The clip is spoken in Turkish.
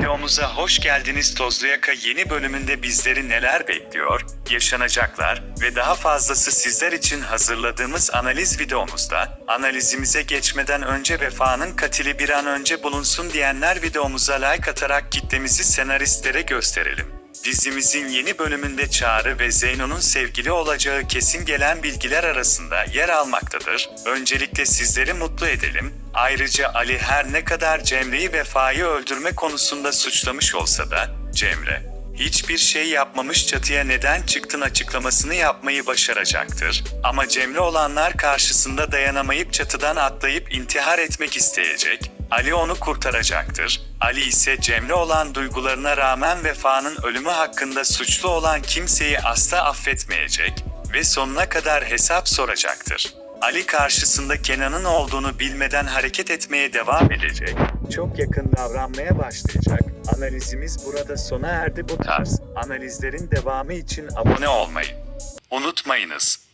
Videomuza hoş geldiniz Tozlu Yaka yeni bölümünde bizleri neler bekliyor, yaşanacaklar ve daha fazlası sizler için hazırladığımız analiz videomuzda, analizimize geçmeden önce Vefa'nın katili bir an önce bulunsun diyenler videomuza like atarak kitlemizi senaristlere gösterelim. Dizimizin yeni bölümünde Çağrı ve Zeyno'nun sevgili olacağı kesin gelen bilgiler arasında yer almaktadır. Öncelikle sizleri mutlu edelim. Ayrıca Ali her ne kadar Cemre'yi Vefa'yı öldürme konusunda suçlamış olsa da, Cemre, hiçbir şey yapmamış çatıya neden çıktın açıklamasını yapmayı başaracaktır. Ama Cemre olanlar karşısında dayanamayıp çatıdan atlayıp intihar etmek isteyecek. Ali onu kurtaracaktır. Ali ise Cemre olan duygularına rağmen Vefa'nın ölümü hakkında suçlu olan kimseyi asla affetmeyecek ve sonuna kadar hesap soracaktır. Ali karşısında Kenan'ın olduğunu bilmeden hareket etmeye devam edecek. Çok yakın davranmaya başlayacak. Analizimiz burada sona erdi bu tarz. Analizlerin devamı için abone olmayı unutmayınız.